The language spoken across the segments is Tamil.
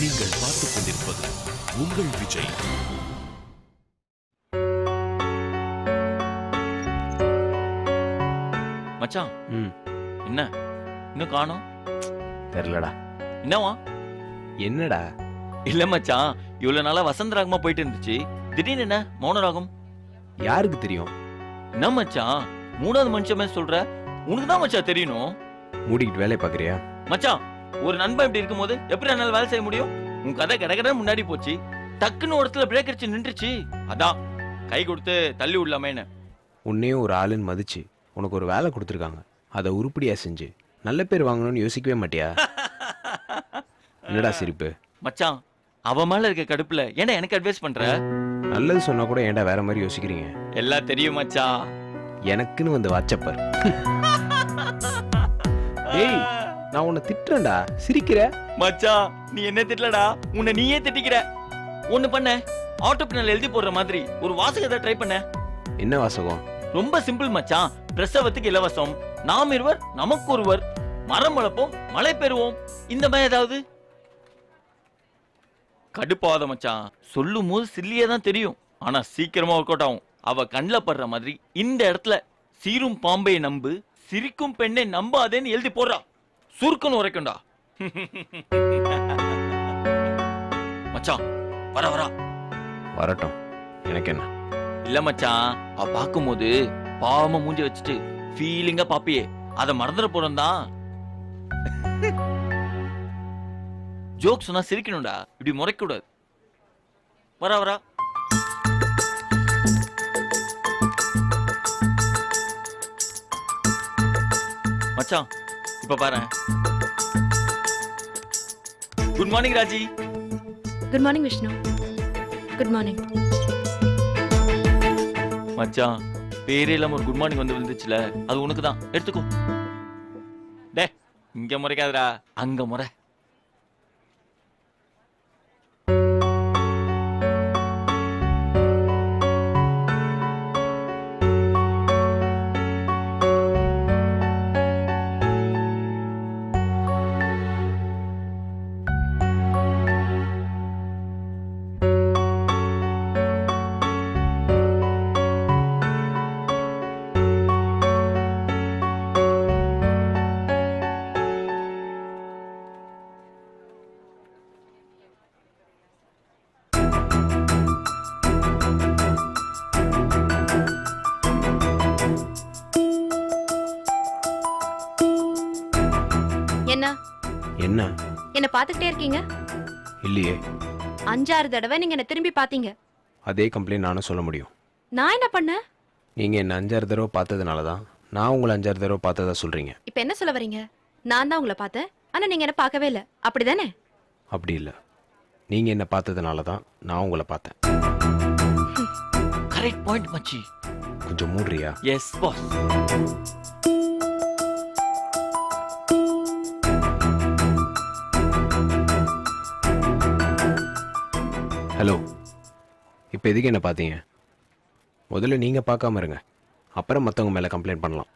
நீங்கள் பார்த்துக் கொண்டிருப்பது உங்கள் விஜய். மச்சான் ம். என்ன? இன்னும் காணோம்? தெரிலடா என்னவா என்னடா? இல்ல மச்சான் இவ்வளவு நாளா வசந்த ராகமா போயிட்டு இருந்துச்சு. திடீர்னு என்ன? மௌன ராகம்? யாருக்கு தெரியும்? என்ன மச்சான்? மூணாவது மனுஷமே சொல்ற? உனக்கு தான் மச்சான் தெரியணும் மூடிக்கிட்டு வேலையை பார்க்குறியா? மச்சான் ஒரு நண்பன் இப்படி இருக்கும்போது எப்படி என்னால வேலை செய்ய முடியும்? உன் கதை கடகட முன்னாடி போச்சு. டக்குன்னு ஒரு இடத்துல பிரேக் அடிச்சு நின்றுச்சு. அதான். கை கொடுத்து தள்ளி விடலாமேன்னு. உன்னையும் ஒரு ஆளுன்னு மதிச்சு உனக்கு ஒரு வேலை கொடுத்துருக்காங்க. அதை உருப்படியா செஞ்சு. நல்ல பேர் வாங்கணும்னு யோசிக்கவே மாட்டியா? என்னடா சிரிப்பு? மச்சான் அவ மேல இருக்க கடுப்புல ஏன்டா எனக்கு அட்வைஸ் பண்ற? நல்லது சொன்னா கூட ஏன்டா வேற மாதிரி யோசிக்கிறீங்க? எல்லாம் தெரியும் மச்சான். எனக்குன்னு வந்து வாச்சப்பர் ஏய் நான் உன்னை திட்டுறேன்டா. சிரிக்கிற? மச்சான் நீ என்ன திட்டலடா. உன்னை நீயே திட்டிக்கிற. ஒண்ணு பண்ண. ஆட்டோ பின்னல் எழுதி போடுற மாதிரி ஒரு வாசகத்தை ட்ரை பண்ண. என்ன வாசகம்? ரொம்ப சிம்பிள் மச்சான் பிரசவத்துக்கு இலவசம். நாம் இருவர் நமக்கு ஒருவர். மரம் வளர்ப்போம் மழை பெறுவோம். இந்த மாதிரி ஏதாவது? கடுப்பாத மச்சான் சொல்லும் போது சில்லியே தான் தெரியும். ஆனா சீக்கிரமா ஒர்க் அவுட் ஆகும். அவ கண்ணில் படுற மாதிரி இந்த இடத்துல சீரும் பாம்பை நம்பு சிரிக்கும் பெண்ணை நம்பாதேன்னு எழுதி போடுறா. சுருக்குன்னு உரைக்கும்டா. மச்சான் வர வரா. வரட்டும். எனக்கு என்ன? இல்ல மச்சான் அவ பாக்கும்போது பாவமா மூஞ்சி வச்சுட்டு ஃபீலிங்கா பாப்பியே. அத மறந்துட போறோம் தான் ஜோக் சொன்னா சிரிக்கணும்டா. இப்படி முறைக்க கூடாது வரா வரா. மச்சான் இப்ப பாரு good morning Raji good morning Vishnu good morning மச்சான் பேரே இல்லாம ஒரு குட் மார்னிங் வந்து விழுந்துச்சுல. அது உனக்கு தான் எடுத்துக்கோ. டே இங்க முறைக்காதடா. அங்க முறை. என்ன பார்த்துக்கிட்டே இருக்கீங்க? இல்லையே. அஞ்சாறு தடவை நீங்க என்ன திரும்பி பாத்தீங்க அதே கம்ப்ளைண்ட் நானும் சொல்ல முடியும். நான் என்ன பண்ணேன்? நீங்கள் என்ன அஞ்சாறு தடவை பார்த்ததுனால தான் நான் உங்களை அஞ்சாறு தடவை பார்த்ததா சொல்கிறீங்க இப்ப என்ன சொல்ல வரீங்க? நான் தான் உங்களை பார்த்தேன். ஆனா நீங்க என்ன பார்க்கவே இல்ல. அப்படிதானே? அப்படி இல்லை. நீங்கள் என்ன பார்த்ததுனால தான் நான் உங்களை பார்த்தேன். கரெக்ட் பாயிண்ட் மச்சி. கொஞ்சம் மூடுறியா? S boss hello. இப்போ எதுக்கு என்ன பார்த்தீங்க முதல்ல நீங்கள் பார்க்காம இருங்க. அப்புறம் மற்றவங்க மேலே கம்ப்ளைண்ட் பண்ணலாம்.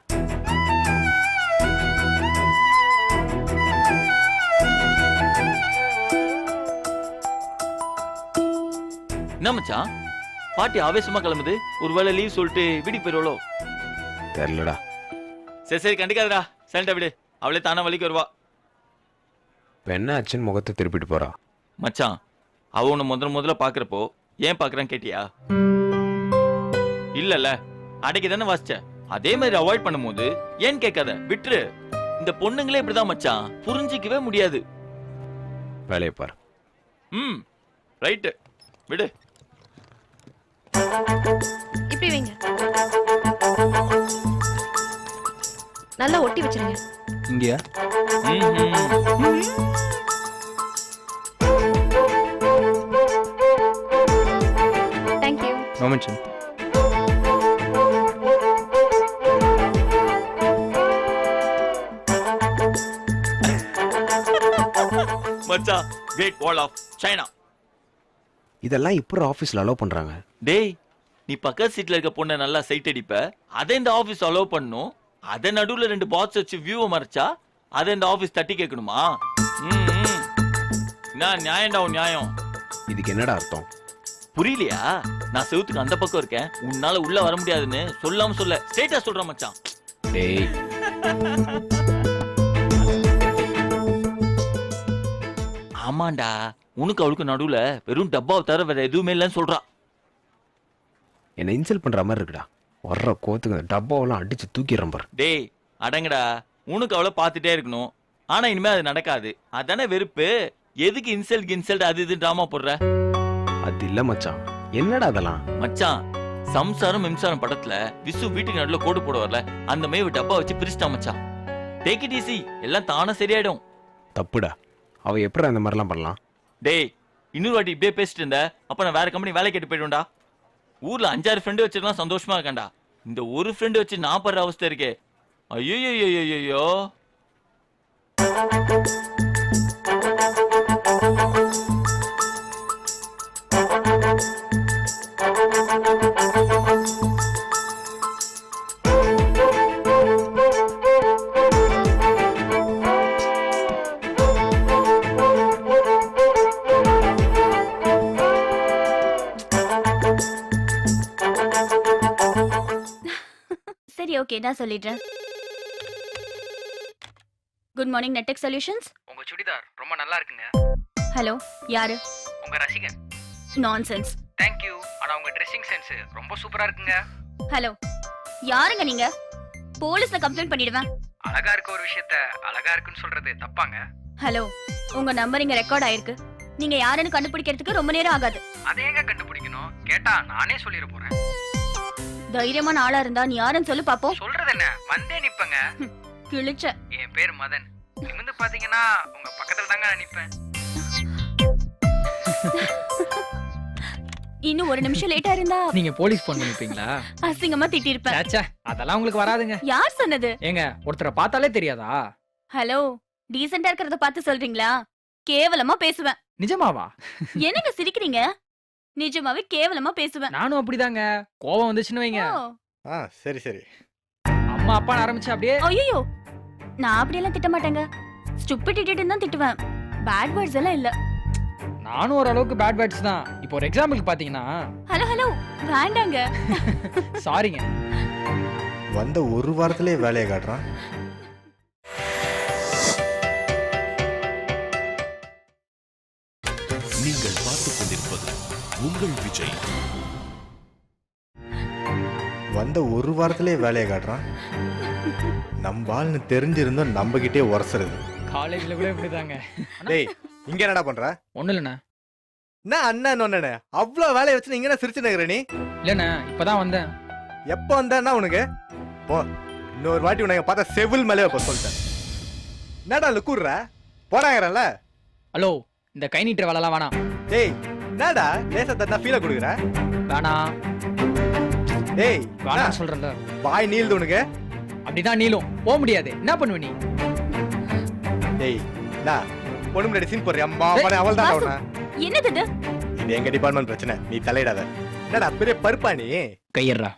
என்ன மச்சான்? பாட்டி ஆவேசமா கிளம்புது. ஒருவேளை லீவ் சொல்லிட்டு வீட்டுக்கு போயிருவளோ? தெரிலடா சரி சரி கண்டுக்காதடா. சைலண்டா விடு. அவளே தானா வலிக்கு வருவா. இப்போ என்ன ஆச்சுன்னு முகத்தை திருப்பிட்டு போகிறா மச்சான் அவ உன்னை முதல்ல முதல்ல பாக்குறப்போ ஏன் பாக்குறான்னு கேட்டியா? இல்லல்ல அடைக்கு தானே வாசிச்ச. அதே மாதிரி அவாய்ட் பண்ணும்போது ஏன் கேட்காத? விட்டுரு. இந்த பொண்ணுங்களே இப்படிதான் மச்சான். புரிஞ்சிக்கவே முடியாது. வேலையை பாரு. ம் ரைட்டு விடு. இப்படி வைங்க. நல்லா ஒட்டி வச்சிருங்க. இங்கேயா? மச்சான் கிரேட் வால் ஆஃப் சைனா இதெல்லாம் இப்போ ஆஃபீஸில் அலோவ் பண்ணுறாங்க டேய் நீ பக்கத்து சீட்ல இருக்க பொண்ணை நல்லா சைட் அடிப்ப. அதை இந்த ஆபீஸ் அலோவ் பண்ணும். அதை நடுவுல ரெண்டு பாக்ஸ் வச்சு வியூவை மறைச்சா அதை இந்த ஆபீஸ் தட்டி கேட்கணுமா. நான் நியாயம்டா உன் நியாயம்? இதுக்கு என்னடா அர்த்தம்? புரியலையா? நான் செவுத்துக்கு அந்த பக்கம் இருக்கேன். உன்னால உள்ள வர முடியாதுன்னு சொல்லாம சொல்ல. ஸ்ட்ரைட்டா சொல்றேன் மச்சான். டேய். ஆமாண்டா. உனக்கு அவளுக்கு நடுவுல வெறும் டப்பாவை தவிர வேற எதுவுமே இல்லைன்னு சொல்றா. என்னை இன்சல்ட் பண்ற மாதிரி இருக்குடா. வர்ற கோத்துக்கு டப்பாவெல்லாம் அடிச்சு தூக்கிடுறேன் பாரு. டேய் அடங்கடா. உனக்கு அவளை பார்த்துட்டே இருக்கணும். ஆனா இனிமே அது நடக்காது. அதானே வெறுப்பு? எதுக்கு இன்சல்ட் கின்சல்ட் அது இது டிராமா போடுற? அது இல்ல மச்சான். என்னடா அதெல்லாம்? மச்சான் சம்சாரம் மிம்சாரம் படத்துல விசு வீட்டுக்கு நடுவுல கோடு போட வரல. அந்த மாதிரி டப்பா வச்சு பிரிச்சிட்டா மச்சான். டேக் இட் ஈஸி எல்லாம் தானா சரியாயிடும். தப்புடா. அவ எப்படி அந்த மாதிரிலாம் பண்ணலாம்? டேய் இன்னொரு வாட்டி இப்படியே பேசிட்டு இருந்த அப்ப நான் வேற கம்பெனி வேலை கேட்டு போயிடுவேன்டா. ஊர்ல அஞ்சாறு ஃப்ரெண்டு வச்சிருக்கலாம் சந்தோஷமா இருக்கேன்டா. இந்த ஒரு ஃப்ரெண்டு வச்சு நான் படுற அவஸ்தை இருக்கே. ஐயோ ஐயோ சரி ஓகே நான் சொல்லிடுறேன். குட் மார்னிங் நெட்டெக் சொல்யூஷன்ஸ் உங்க சுடிதார் ரொம்ப நல்லா இருக்குங்க. ஹலோ யாரு? உங்க ரசிகன். நான்சென்ஸ் தேங்க்யூ ஆனா உங்க ட்ரெஸ்ஸிங் சென்ஸ் ரொம்ப சூப்பரா இருக்குங்க. ஹலோ யாருங்க நீங்க? போலீஸ்ல கம்ப்ளைண்ட் பண்ணிடுவேன். அழகா இருக்க ஒரு விஷயத்த அழகா இருக்குன்னு சொல்றது தப்பாங்க. ஹலோ உங்க நம்பர் இங்க ரெக்கார்ட் ஆயிருக்கு. நீங்க யாருன்னு கண்டுபிடிக்கிறதுக்கு ரொம்ப நேரம் ஆகாது. அதை எங்க கண்டுபிடிக்கணும்? கேட்டா நானே சொல்லிட போறேன். தைரியமான ஆளா இருந்தா நீ யாருன்னு சொல்லு பாப்போம். சொல்றது என்ன வந்தே நிப்பங்க. கிழிச்ச. என் பேர் மதன். நிமிந்து பாத்தீங்கன்னா உங்க பக்கத்துல தாங்க நான் நிப்பேன். இன்னும் ஒரு நிமிஷம் லேட்டா இருந்தா நீங்க போலீஸ் போன் பண்ணிருப்பீங்களா அசிங்கமா திட்டிருப்பேன். சேச்சே அதெல்லாம் உங்களுக்கு வராதுங்க. யார் சொன்னது? ஏங்க ஒருத்தரை பார்த்தாலே தெரியாதா? ஹலோ டீசெண்டா இருக்கிறத பார்த்து சொல்றீங்களா? கேவலமா பேசுவேன். நிஜமாவா? என்னங்க சிரிக்கிறீங்க? நிஜமாவே கேவலமா பேசுவேன். நானும் அப்படிதாங்க. கோவம் வந்துச்சுன்னு வைங்க. ஆ சரி சரி. அம்மா அப்பா ஆரம்பிச்சு அப்படியே. ஐயோ நான் அப்படியெல்லாம் திட்ட மாட்டேங்க. ஸ்டூபிடிட்டி தான் திட்டுவேன். பேட் வேர்ட்ஸ் எல்லாம் இல்ல. நானும் ஓரளவுக்கு பேட் பேட்ஸ் தான். இப்போ ஒரு எக்ஸாம்பிளுக்கு பாத்தீங்கன்னா. Hello hello! வேண்டாங்க. சாரிங்க. வந்த ஒரு வாரத்திலே வேலையை காட்டுறான். உங்கள் விஜய். வந்த ஒரு வாரத்திலே வேலையை காட்டுறான். நம்ம ஆள்னு தெரிஞ்சிருந்தோம் நம்ம கிட்டே உரசுறது. காலேஜ்ல கூட இப்படிதாங்க. டேய் இங்க என்னடா பண்ற? ஒண்ணு இல்லண்ணா. என்ன அண்ணன் ஒண்ணு அவ்வளவு வேலையை வச்சு நீங்க என்ன சிரிச்சு நிக்கிற நீ? இல்லண்ணா இப்பதான் வந்தேன். எப்போ வந்தேன்னா உனக்கு? போ இன்னொரு வாட்டி உனக்கு பார்த்தா செவில் மேலே இப்போ சொல்லிட்டேன். என்னடா லுக்குற போறாங்கறல ஹலோ இந்த கை நீட்டுற வேலைலாம் வேணாம். டேய் என்னடா லேசா தந்தா ஃபீல கொடுக்குற? வேணாம் டேய் வேணாம் சொல்றேன்ல. வாய் நீள்து உனக்கு. அப்படிதான் நீளும். போக முடியாது. என்ன பண்ணுவ நீ? டேய் நான் பொண்ணு முன்னாடி சீன் போடுறியா? அம்மா மனை அவள் தான். உன என்னது இது? இது எங்க டிபார்ட்மெண்ட் பிரச்சனை. நீ தலையிடாத. என்னடா பெரிய பருப்பா நீ? கையறா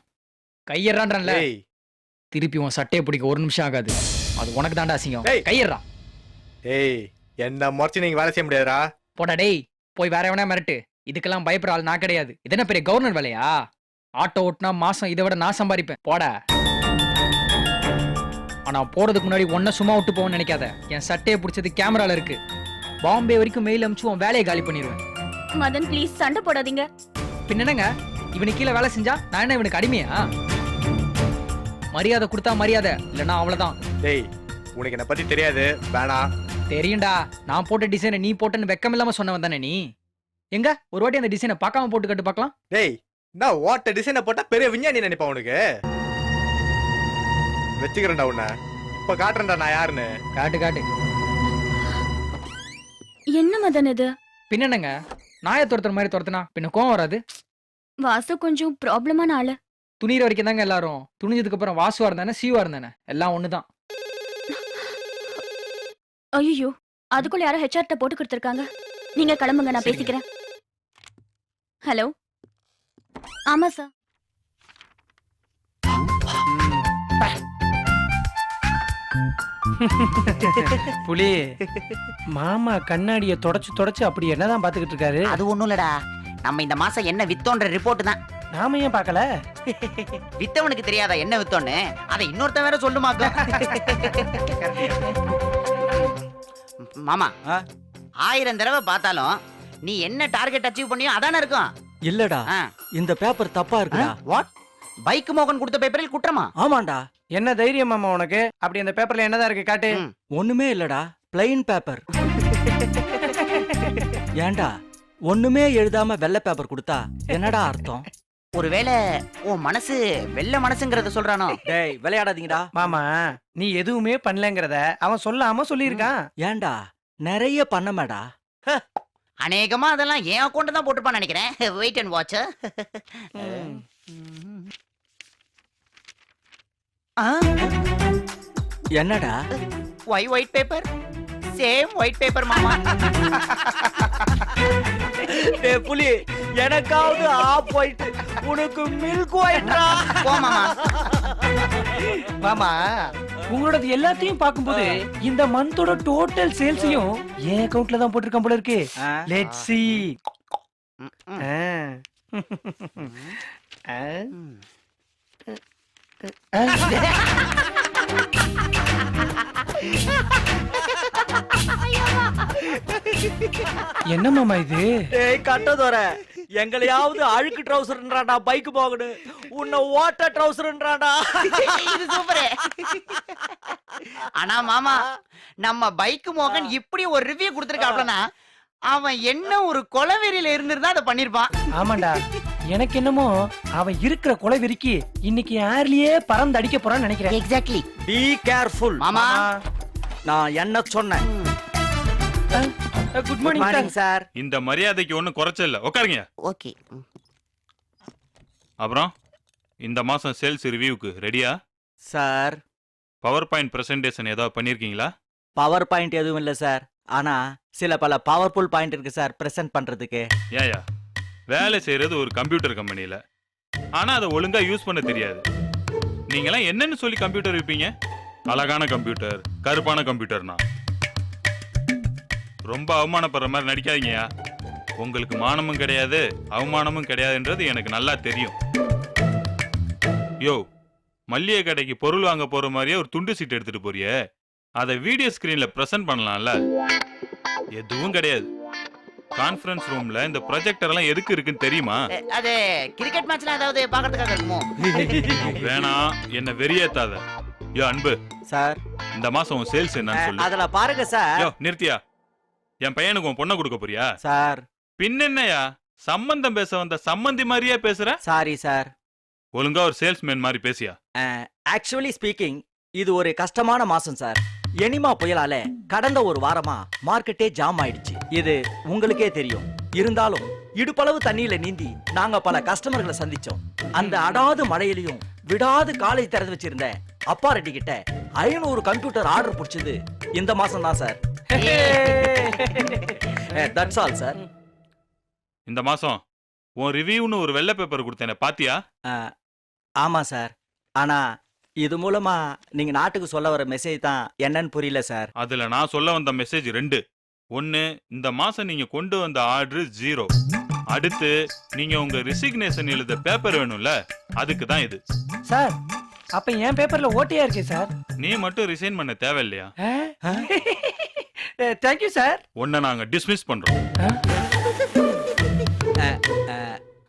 கையறான்றல திருப்பி உன் சட்டையை பிடிக்க ஒரு நிமிஷம் ஆகாது. அது உனக்கு தாண்டா அசிங்கம். கையறா டேய் என்ன முறைச்சு நீங்க வேலை செய்ய முடியாதுடா? போடா டேய் போய் வேற எவனா மிரட்டு. இதுக்கெல்லாம் பயப்படுற ஆள் நான் கிடையாது. இது என்ன பெரிய கவர்னர் வேலையா? ஆட்டோ ஓட்டுனா மாசம் இதை விட நான் சம்பாதிப்பேன். போட. ஆனா போறதுக்கு முன்னாடி ஒன்ன சும்மா விட்டு போவேன்னு நினைக்காத. என் சட்டையை பிடிச்சது கேமரால இருக்கு. பாம்பே வரைக்கும் மெயில் அனுப்பிச்சு உன் வேலையை காலி பண்ணிடுவேன் மதன் ப்ளீஸ் சண்டை போடாதீங்க. பின்ன என்னங்க? இவனுக்கு கீழே வேலை செஞ்சா நான் என்ன இவனுக்கு அடிமையா? மரியாதை கொடுத்தா மரியாதை இல்லைன்னா அவ்வளவுதான். டேய் உனக்கு என்ன பத்தி தெரியாது. வேணாம். தெரியும்டா. நான் போட்ட டிசைனை நீ போட்டேன்னு வெக்கம் இல்லாம சொன்னவன் தானே நீ? எங்க? ஒரு வாட்டி அந்த டிசைனை பார்க்காம போட்டு கட்டு பார்க்கலாம். டேய் நான் ஓட்ட டிசைனை போட்டா பெரிய விஞ்ஞானி நினைப்பா உனக்கு? வச்சுக்கிறேன்டா உன்னை. இப்ப காட்டுறேன்டா நான் யாருன்னு. காட்டு காட்டு. என்ன மதன் இது? பின்ன என்னங்க? நாயை துரத்துற மாதிரி துரத்துனா? பின்ன கோவம் வராது. வாசு கொஞ்சம் ப்ராப்ளமான ஆளு. துணிகிற வரைக்கும் தாங்க எல்லாரும். துணிஞ்சதுக்கு அப்புறம் வாசுவா இருந்தானே சீவா இருந்தானே? எல்லாம் ஒண்ணுதான். ஐயோ அதுக்குள்ள யாரோ ஹெச்ஆர்ட்ட போட்டு கொடுத்துருக்காங்க. நீங்க கிளம்புங்க நான். பேசிக்கிறேன். ஹலோ? ஆமா சார் புலி மாமா கண்ணாடிய தொடச்சு தொடச்சு அப்படி என்னதான் பாத்துக்கிட்டு இருக்காரு? அது ஒண்ணும் இல்லடா. நம்ம இந்த மாசம் என்ன வித்தோன்ற ரிப்போர்ட் தான். நாம ஏன் பார்க்கல? வித்தவனுக்கு தெரியாதா என்ன வித்தோன்னு? அதை இன்னொருத்தன் வேற சொல்லுமாக்கும் மாமா ஆயிரம் தடவை பார்த்தாலும் நீ என்ன டார்கெட் அச்சீவ் பண்ணியோ அதானே இருக்கும். இல்லடா இந்த பேப்பர் தப்பா இருக்குடா. வாட் பைக் மோகன் கொடுத்த பேப்பரில் குற்றமா? ஆமாண்டா. என்ன தைரியம் மாமா உனக்கு? அப்படி அந்த பேப்பர்ல என்னதான் இருக்கு காட்டு? ஒண்ணுமே இல்லடா. பிளைன் பேப்பர் ஏன்டா ஒண்ணுமே எழுதாம வெள்ளை பேப்பர் கொடுத்தா என்னடா அர்த்தம்? ஒருவேளை உன் மனசு வெள்ள மனசுங்கிறத சொல்றானோ? டேய் விளையாடாதீங்கடா. மாமா நீ எதுவுமே பண்ணலங்கிறத அவன் சொல்லாம சொல்லியிருக்கான். ஏன்டா நிறைய பண்ணமேடா. அநேகமா அதெல்லாம் என் அக்கௌண்ட் தான் போட்டுப்பான்னு நினைக்கிறேன். வெயிட் அண்ட் வாட்ச் என்னடா? Why white paper same white paper மாமா புலி எனக்காவது ஆப் ஒயிட் உனக்கு மில்க் ஒயிட்ரா மாமா. மாமா. உங்களோடது எல்லாத்தையும் பார்க்கும்போது இந்த மந்தோட டோட்டல் சேல்ஸையும் என் அக்கவுண்ட்ல தான் போட்டிருக்கான் போல இருக்கு. லெட் சி என்ன மாமா இது? டேய் கட்டதோர எங்களையாவது அழுக்கு ட்ரவுசர்ன்றாடா பைக் போகணும். உன்னை ஓட்ட ட்ரவுசர்ன்றாடா இது சூப்பர் ஆனா மாமா நம்ம பைக் மோகன் இப்படி ஒரு ரிவ்யூ கொடுத்திருக்காப்லனா அவன் என்ன ஒரு கொலவெறியில இருந்திருந்தா அதை பண்ணிருப்பான். ஆமாண்டா. எனக்கு என்னமோ அவன் இருக்கிற கொலைவெறிக்கு இன்னைக்கு ஏர்லயே பறந்து அடிக்க போறான்னு நினைக்கிறேன். எக்ஸாக்ட்லி பி கேர்ஃபுல் மாமா. நான் என்ன சொன்னேன்? குட் மார்னிங் சார் இந்த மரியாதைக்கு ஒன்றும் குறைச்சல உட்காருங்க. ஓகே அப்புறம் இந்த மாசம் சேல்ஸ் ரிவ்யூக்கு ரெடியா சார் பவர் பாயிண்ட் பிரசன்டேஷன் ஏதாவது பண்ணிருக்கீங்களா? பவர் பாயிண்ட் எதுவும் இல்ல சார் ஆனா சில பல பவர்ஃபுல் பாயிண்ட் இருக்கு சார் பிரசன்ட் பண்றதுக்கு. ஏயா வேலை செய்யறது ஒரு கம்ப்யூட்டர் கம்பெனியில. ஆனா அதை ஒழுங்கா யூஸ் பண்ண தெரியாது. நீங்களாம் என்னன்னு சொல்லி கம்ப்யூட்டர் விற்பீங்க அழகான கம்ப்யூட்டர் கருப்பான கம்ப்யூட்டர்னா. ரொம்ப அவமானப்படுற மாதிரி நடிக்காதீங்கயா உங்களுக்கு மானமும் கிடையாது அவமானமும் கிடையாதுன்றது எனக்கு நல்லா தெரியும். யோ மல்லிகை கடைக்கு பொருள் வாங்க போற மாதிரியே ஒரு துண்டு சீட் எடுத்துட்டு போறியே. அதை வீடியோ ஸ்கிரீன்ல பிரசன்ட் பண்ணலாம்ல. எதுவும் கிடையாது. கான்ஃபரன்ஸ் ரூம்ல இந்த ப்ரொஜெக்டர் எல்லாம் எதுக்கு இருக்குன்னு தெரியுமா? அது கிரிக்கெட் மேட்ச்ல ஏதாவது பாக்கிறதுக்காக இருக்குமோ? வேணாம் என்ன வெறியேத்தாத. யோ அன்பு. சார். இந்த மாசம் உன் சேல்ஸ் என்னன்னு சொல்லு. அதுல பாருங்க சார். யோ நிறுத்தியா. என் பையனுக்கு உன் பொண்ணை கொடுக்க போறியா? சார். பின்னென்னயா சம்பந்தம் பேச வந்த சம்பந்தி மாதிரியே பேசுற? Sorry sir. ஒழுங்கா ஒரு சேல்ஸ்மேன் மாதிரி பேசியா? ஆக்சுவலி ஸ்பீக்கிங் இது ஒரு கஷ்டமான மாசம் சார். எனிமா புயலால கடந்த ஒரு வாரமா மார்க்கெட்டே ஜாம் ஆயிடுச்சு. இது உங்களுக்கே தெரியும். இருந்தாலும் இடுப்பளவு தண்ணியில நீந்தி நாங்க பல கஸ்டமர்களை சந்திச்சோம். அந்த அடாது மழையிலையும் விடாது காலை திறந்து வச்சிருந்த அப்பா ரெட்டி கிட்ட ஐநூறு கம்ப்யூட்டர் ஆர்டர் பிடிச்சது இந்த மாசம் தான் சார். That's all sir. இந்த மாசம் உன் ரிவ்யூன்னு ஒரு வெள்ளை பேப்பர் கொடுத்தேனே பாத்தியா? ஆமா சார். ஆனா இது மூலமா நீங்க நாட்டுக்கு சொல்ல வர மெசேஜ் தான் என்னன்னு புரியல சார் அதுல நான் சொல்ல வந்த மெசேஜ் ரெண்டு. ஒன்னு இந்த மாசம் நீங்க கொண்டு வந்த ஆர்டர் ஜீரோ அடுத்து நீங்க உங்க ரிசிக்னேஷன் எழுத பேப்பர் வேணும்ல அதுக்கு தான் இது. சார் அப்ப என் பேப்பர்ல ஓட்டையா இருக்கே சார் நீ மட்டும் ரிசைன் பண்ண தேவையில்லையா? தேங்க்யூ சார் உன்னை நாங்க டிஸ்மிஸ் பண்றோம்.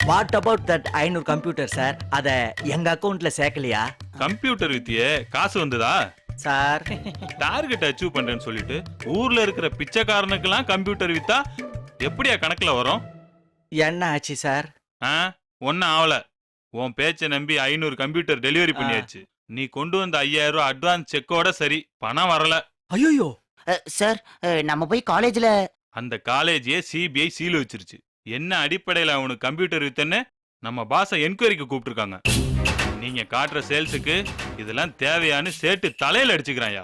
வாட் அபவுட் தட் ஐநூறு கம்ப்யூட்டர் சார் அத எங்க அக்கவுண்ட்ல சேர்க்கலையா? கம்ப்யூட்டர் வித்தியே காசு வந்ததா? சார் டார்கெட் அச்சீவ் பண்றேன்னு சொல்லிட்டு ஊர்ல இருக்கிற பிச்சைக்காரனுக்கெல்லாம் கம்ப்யூட்டர் வித்தா எப்படியா கணக்குல வரும்? என்ன ஆச்சு சார் ஆ ஒன்னும் ஆவல. உன் பேச்சை நம்பி ஐநூறு கம்ப்யூட்டர் டெலிவரி பண்ணியாச்சு. நீ கொண்டு வந்த ஐயாயிரம் ரூபாய் அட்வான்ஸ் செக்கோட சரி. பணம் வரல. ஐயோ சார் நம்ம போய் காலேஜ்ல அந்த காலேஜே சிபிஐ சீல் வச்சிருச்சு. என்ன அடிப்படையில அவனுக்கு கம்ப்யூட்டர் வித்தன்னு நம்ம பாஸ என்கொயரிக்கு கூப்பிட்டுருக்காங்க. நீங்க காட்டுற சேல்ஸுக்கு இதெல்லாம் தேவையான்னு சேட்டு தலையில அடிச்சுக்கிறான்யா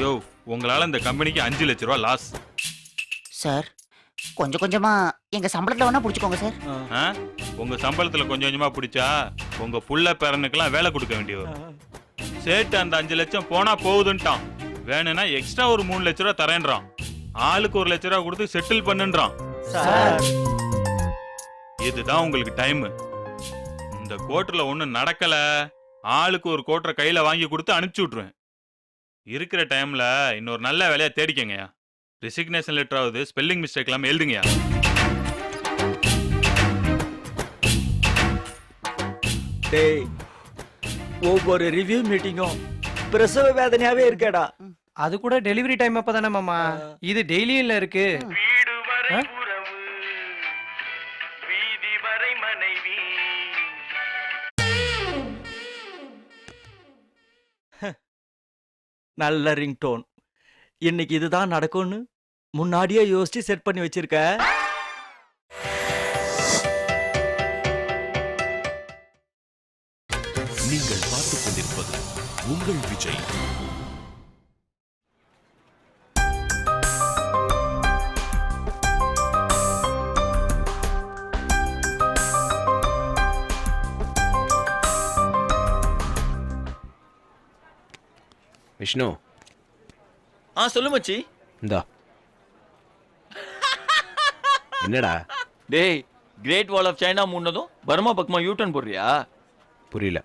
யோ உங்களால இந்த கம்பெனிக்கு அஞ்சு லட்ச ரூபா லாஸ் சார் கொஞ்சம் கொஞ்சமா எங்க சம்பளத்துல வேணா புடிச்சுக்கோங்க சார் ஆ? உங்க சம்பளத்துல கொஞ்சம் கொஞ்சமா பிடிச்சா உங்க புள்ள பேரனுக்கெல்லாம் வேலை கொடுக்க வேண்டிய வரும் சேட்டு அந்த அஞ்சு லட்சம் போனா போகுதுன்ட்டான் வேணும்னா எக்ஸ்ட்ரா ஒரு மூணு லட்ச ரூபா தரேன்றான். ஆளுக்கு ஒரு லட்ச ரூபா கொடுத்து செட்டில் பண்ணுன்றான். சார். இதுதான் உங்களுக்கு டைம் இந்த கோர்ட்ல ஒண்ணும் நடக்கல. ஆளுக்கு ஒரு கோட்டரை கையில வாங்கி கொடுத்து அனுப்பிச்சு விட்ருவேன் இருக்கிற டைம்ல இன்னொரு நல்ல வேலையா தேடிக்கங்கய்யா. ரிசிக்னேஷன் லெட்டர் ஆகுது ஸ்பெல்லிங் மிஸ்டேக் இல்லாம எழுதுங்கய்யா. டேய் ஒவ்வொரு ரிவ்யூ மீட்டிங்கும் பிரசவ வேதனையாவே இருக்கேடா. அது கூட டெலிவரி டைம் அப்பதானே மாமா? இது டெய்லியும் இல்ல இருக்கு. ஆ? நல்ல ரிங்டோன். இன்னைக்கு இதுதான் நடக்கும்னு முன்னாடியே யோசிச்சு செட் பண்ணி வச்சிருக்க. நீங்கள் பார்த்துக் கொண்டிருப்பது உங்கள் விஜய். விஷ்ணு. ஆ சொல்லு மச்சி. இந்தா. என்னடா? டேய் கிரேட் வால் ஆஃப் சைனா முன்னதும் பர்மா பக்கமா யூ டர்ன் போடுறியா? புரியல.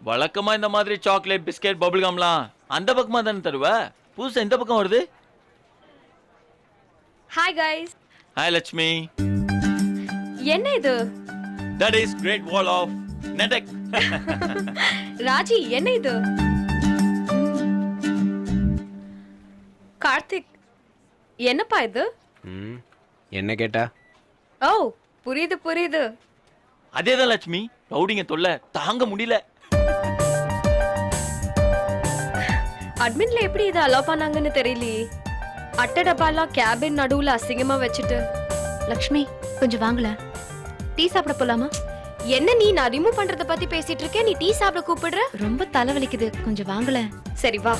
வழக்கமா இந்த மாதிரி சாக்லேட் பிஸ்கெட் பபிள் கம்லாம் அந்த பக்கமா தானே தருவ? புதுசா இந்த பக்கம் வருது? Hi guys hi Lakshmi. என்ன இது? That is great wall of நெடக் Raji என்ன இது? கார்த்திக் என்னப்பா இது? ம் என்ன கேட்டா? ஓ புரியுது புரியுது. அதேதான் லட்சுமி ரவுடிங்க தொல்லை தாங்க முடியல. அட்மின்ல எப்படி இதை அலோவ் பண்ணாங்கன்னு தெரியலையே. அட்டை டப்பாலாம் கேபின் நடுவுல அசிங்கமா வச்சுட்டு. லக்ஷ்மி கொஞ்சம் வாங்கல டீ சாப்பிட போலாமா? என்ன நீ நான் ரிமூவ் பண்றத பத்தி பேசிட்டு இருக்கேன் நீ டீ சாப்பிட கூப்பிடுற? ரொம்ப தலைவலிக்குது. கொஞ்சம் வாங்கல சரி வா.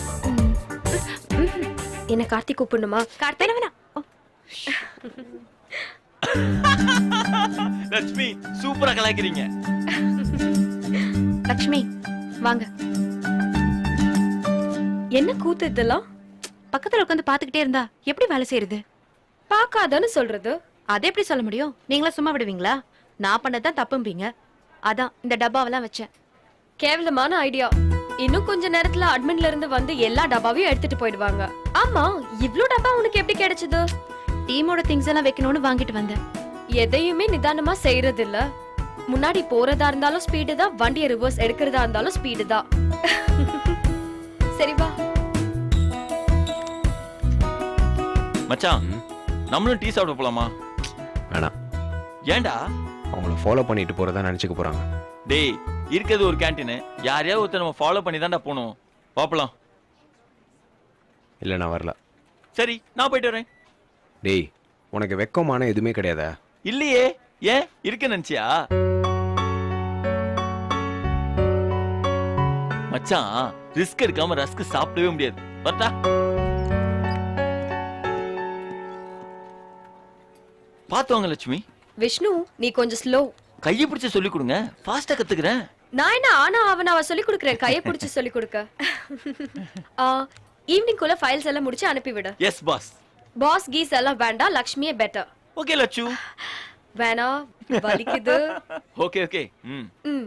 என்ன கார்த்திக் கூப்பிடணுமா? கார்த்திக். வேணா லட்சுமி சூப்பரா கலாய்க்கிறீங்க. லக்ஷ்மி வாங்க. என்ன கூத்து இதெல்லாம்? பக்கத்துல உட்காந்து பாத்துக்கிட்டே இருந்தா எப்படி வேலை செய்யறது? பாக்காதன்னு சொல்றது. அதை எப்படி சொல்ல முடியும்? நீங்களா சும்மா விடுவீங்களா? நான் பண்ணதான் தப்பும்பீங்க. அதான் இந்த டப்பாவெல்லாம் வச்சேன். கேவலமான ஐடியா இன்னும் கொஞ்ச நேரத்துல அட்மின்ல இருந்து வந்து எல்லா டப்பாவையும் எடுத்துட்டு போயிடுவாங்க. ஆமா இவ்ளோ டப்பா உனக்கு எப்படி கிடைச்சது? டீமோட திங்ஸ் எல்லாம் வைக்கணும்னு வாங்கிட்டு வந்தேன். எதையுமே நிதானமா செய்யறது இல்ல முன்னாடி போறதா இருந்தாலும் ஸ்பீடு தான் வண்டியை ரிவர்ஸ் எடுக்கிறதா இருந்தாலும் ஸ்பீடு தான். சரி வா. மச்சான் நம்மளும் டீ சாப்பிட போலாமா? வேணாம். ஏன்டா? அவங்கள ஃபாலோ பண்ணிட்டு போறதா நினைச்சுக்க போறாங்க. டேய் இருக்கிறது ஒரு கேண்டீன் யாரையாவது ஒருத்தர் நம்ம ஃபாலோ பண்ணி தான்டா போகணும். பாப்பலாம். இல்லை நான் வரல. சரி நான் போயிட்டு வரேன். டேய் உனக்கு வெக்கமான எதுவுமே கிடையாதா? இல்லையே. ஏன்? இருக்கு நினைச்சியா? மச்சான் ரிஸ்க் எடுக்காம ரஸ்க் சாப்பிடவே முடியாது. வரட்டா பார்த்து வாங்க லட்சுமி. விஷ்ணு நீ கொஞ்சம் ஸ்லோ கையை பிடிச்சு சொல்லி கொடுங்க. ஃபாஸ்டா கத்துக்கிறேன். நான் என்ன ஆனா அவன் அவ சொல்லி கொடுக்குறேன் கையை பிடிச்சு சொல்லி கொடுக்க. ஈவினிங் குள்ள ஃபைல்ஸ் எல்லாம் முடிச்சு அனுப்பி விடு எஸ் பாஸ் பாஸ் கீஸ் எல்லாம் வேண்டாம் லக்ஷ்மியே பெட்டர் ஓகே லட்சு வேணா வலிக்குது. ஓகே ஓகே ம். ம்.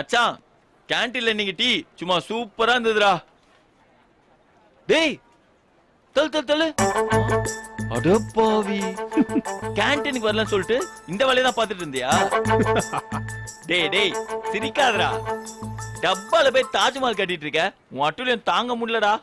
மச்சான் கேன்டீன்ல இன்னைக்கு டீ. சும்மா சூப்பரா இருந்ததுடா. டேய் தல் தல் தல் அடப்பாவி கேன்டீனுக்கு வரலன்னு சொல்லிட்டு இந்த வேலையை தான் பார்த்துட்டு இருந்தியா? டேய் டேய் சிரிக்காதடா. டப்பால போய் தாஜ்மஹால் கட்டிட்டு இருக்க. உன் அட்டுலியம் தாங்க முடியலடா.